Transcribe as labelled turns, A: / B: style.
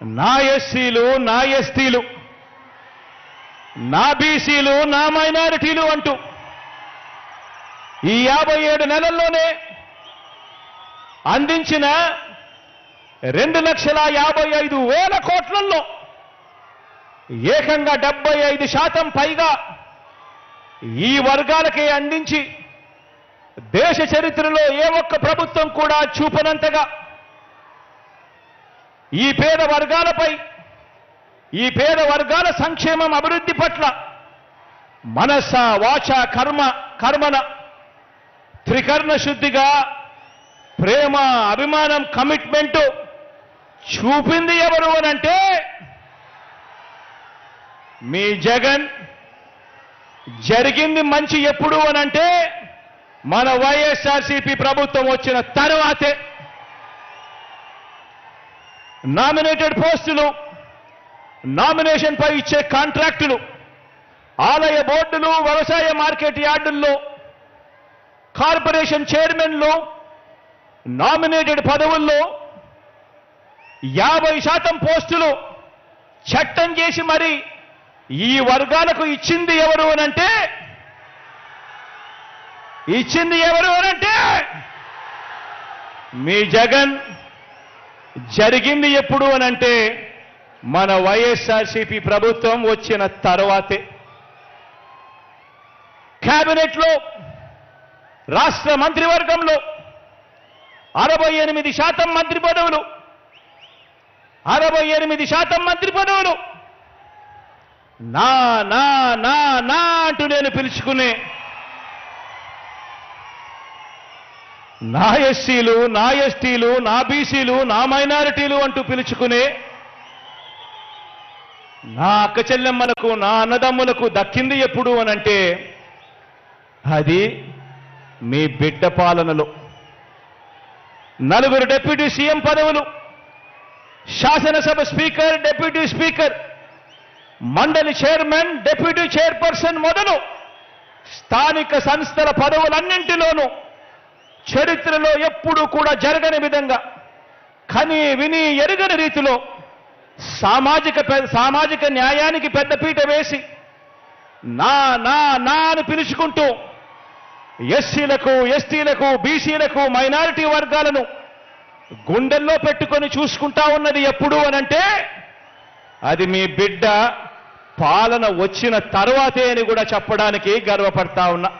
A: నా ఎస్సీలు నా ఎస్టీలు నా బీసీలు నా మైనారిటీలు అంటూ ఈ యాభై ఏడు నెలల్లోనే అందించిన రెండు లక్షల యాభై ఐదు వేల కోట్లలో ఏకంగా డెబ్బై ఐదు శాతం పైగా ఈ వర్గాలకే అందించి దేశ చరిత్రలో ఏ ఒక్క ప్రభుత్వం కూడా చూపనంతగా ఈ పేద వర్గాలపై ఈ పేద వర్గాల సంక్షేమం అభివృద్ధి పట్ల మనస వాచ కర్మ కర్మన త్రికర్ణ శుద్ధిగా ప్రేమ అభిమానం కమిట్మెంటు చూపింది ఎవరు అనంటే మీ జగన్. జరిగింది మంచి ఎప్పుడు అనంటే మన వైఎస్ఆర్సీపీ ప్రభుత్వం వచ్చిన తర్వాతే. నామినేటెడ్ పోస్టులు నామినేషన్ పై ఇచ్చే కాంట్రాక్టులు ఆలయ బోర్డులు వ్యవసాయ మార్కెట్ యార్డుల్లో కార్పొరేషన్ చైర్మన్లు నామినేటెడ్ పదవుల్లో యాభై శాతం పోస్టులు చట్టం చేసి మరి ఈ వర్గాలకు ఇచ్చింది ఎవరు అనంటే ఇచ్చింది ఎవరు అనంటే మీ జగన్. జరిగింది ఎప్పుడు అనంటే మన వైఎస్ఆర్సీపీ ప్రభుత్వం వచ్చిన తర్వాతే. క్యాబినెట్లో రాష్ట్ర మంత్రివర్గంలో అరవై ఎనిమిది శాతం మంత్రి పదవులు అరవై ఎనిమిది శాతం మంత్రి పదవులు. నా నా నా నా అంటూ నేను పిలుచుకునే నా ఎస్సీలు నా ఎస్టీలు నా బీసీలు నా మైనారిటీలు అంటూ పిలుచుకునే నా అక్క చెల్లెమ్మలకు నా అన్నదమ్ములకు దక్కింది ఎప్పుడు అనంటే అది మీ బిడ్డ పాలనలో. నలుగురు డిప్యూటీ సీఎం పదవులు శాసనసభ స్పీకర్ డిప్యూటీ స్పీకర్ మండలి చైర్మన్ డిప్యూటీ చైర్పర్సన్ మొదలు స్థానిక సంస్థల పదవులన్నింటిలోనూ చరిత్రలో ఎప్పుడూ కూడా జరగని విధంగా కని విని ఎరుగని రీతిలో సామాజిక సామాజిక న్యాయానికి పెద్దపీట వేసి నా నా నా అని పిలుచుకుంటూ ఎస్సీలకు ఎస్టీలకు బీసీలకు మైనారిటీ వర్గాలను గుండెల్లో పెట్టుకొని చూసుకుంటా ఉన్నది ఎప్పుడు అనంటే అది మీ బిడ్డ పాలన వచ్చిన తర్వాతే అని కూడా చెప్పడానికి గర్వపడతా ఉన్నా.